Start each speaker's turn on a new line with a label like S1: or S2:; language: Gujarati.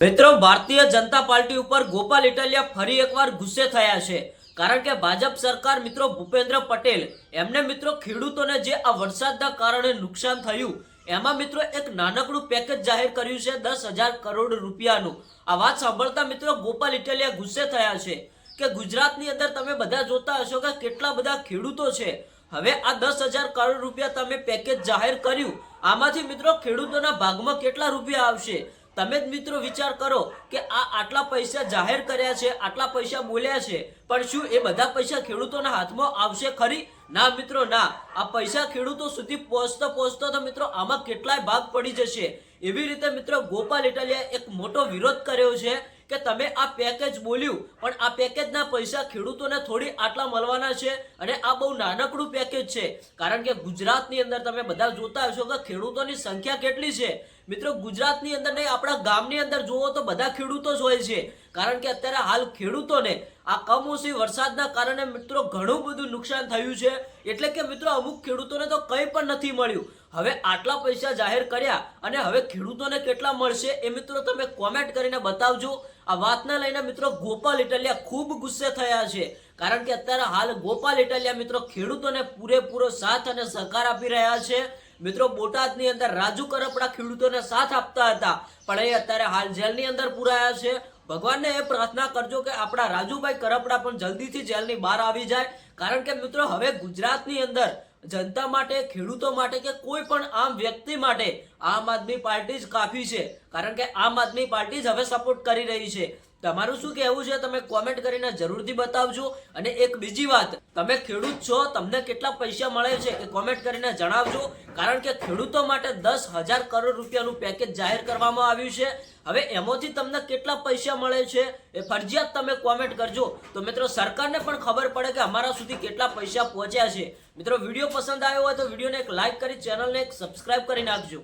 S1: મિત્રો, ભારતીય જનતા પાર્ટી ઉપર ગોપાલ ઇટાલિયા ફરી એકવાર ગુસ્સે થયા છે. કારણ કે ભાજપ સરકાર મિત્રો ભૂપેન્દ્ર પટેલ, એમને મિત્રો ખેડૂતોને જે આ વરસાદના કારણે નુકસાન થયું, એમાં મિત્રો એક નાનકડું પેકેજ જાહેર કર્યું છે, દસ હજાર કરોડ રૂપિયાનું. આ વાત સાંભળતા મિત્રો ગોપાલ ઇટાલિયા ગુસ્સે થયા છે કે ગુજરાતની અંદર તમે બધા જોતા હશો કે કેટલા બધા ખેડૂતો છે. હવે આ દસ હજાર કરોડ રૂપિયા તમે પેકેજ જાહેર કર્યું, આમાંથી મિત્રો ખેડૂતોના ભાગમાં કેટલા રૂપિયા આવશે? તમે જ મિત્રો વિચાર કરો કે આ આટલા પૈસા જાહેર કર્યા છે, આટલા પૈસા બોલ્યા છે, પણ શું એ બધા પૈસા ખેડૂતોના હાથમાં આવશે ખરી? ના મિત્રો, ના. આ પૈસા ખેડૂતો સુધી પહોંચતો પહોંચતો તો મિત્રો આમાં કેટલાય ભાગ પડી જશે. એવી રીતે મિત્રો ગોપાલ ઇટાલિયા એક મોટો વિરોધ કર્યો છે કે તમે આ પેકેજ બોલ્યું. પણ આ પેકેજના પૈસા ખેડૂતોને થોડી આટલા મળવાના છે અને આ બહુ નાનકડું પેકેજ છે. કારણ કે ગુજરાતની અંદર તમે બધા જોતા હશો કે ખેડૂતોની સંખ્યા કેટલી છે. મિત્રો ગુજરાતની અંદર નહીં, આપણા ગામની અંદર જુઓ તો બધા ખેડૂતો જ હોય છે. કારણ કે અત્યારે હાલ ખેડૂતોને આ કમોસમી વરસાદના કારણે મિત્રો ઘણું બધું નુકસાન થયું છે. એટલે કે મિત્રો અમુક ખેડૂતોને તો કંઈ પણ નથી મળ્યું. હવે આટલા પૈસા જાહેર કર્યા અને હવે ખેડૂતોને કેટલા મળશે એ મિત્રો તમે કોમેન્ટ કરીને બતાવજો. આ વાતને લઈને મિત્રો ગોપાલ ઇટલિયા ખૂબ ગુસ્સે થયા છે. કારણ કે અત્યારે હાલ ગોપાલ ઇટાલિયા મિત્રો ખેડૂતોને પૂરેપૂરો સાથ અને સહકાર આપી રહ્યા છે. મિત્રો બોટાદની અંદર રાજુ કરપડા ખેડૂતોને સાથ આપતા હતા, પણ એ અત્યારે હાલ જેલની અંદર પુરાયા છે. ભગવાનને એ પ્રાર્થના કરજો કે આપણા રાજુભાઈ કરપડા પણ જલ્દીથી જેલની બહાર આવી જાય. કારણ કે મિત્રો હવે ગુજરાતની અંદર જનતા માટે, ખેડૂતો માટે કે કોઈ પણ આમ વ્યક્તિ માટે આમ આદમી પાર્ટી જ કાફી છે. કારણ કે આમ આદમી પાર્ટી જ હવે સપોર્ટ કરી રહી છે. તમારું શું કહેવું છે? તમે કોમેન્ટ કરીને જરૂરથી બતાવજો. અને એક બીજી વાત, તમે ખેડૂત છો, તમને કેટલા પૈસા મળે છે એ કોમેન્ટ કરીને જણાવજો. કારણ કે ખેડૂતો માટે દસ હજાર કરોડ રૂપિયાનું પેકેજ જાહેર કરવામાં આવ્યું છે. હવે એમાંથી તમને કેટલા પૈસા મળે છે એ ફરજિયાત તમે કોમેન્ટ કરજો. તો મિત્રો, સરકારને પણ ખબર પડે કે અમારા સુધી કેટલા પૈસા પહોંચ્યા છે. મિત્રો, વીડિયો પસંદ આવ્યો હોય તો વિડીયોને એક લાઈક કરી, ચેનલને એક સબસ્ક્રાઇબ કરી નાખજો.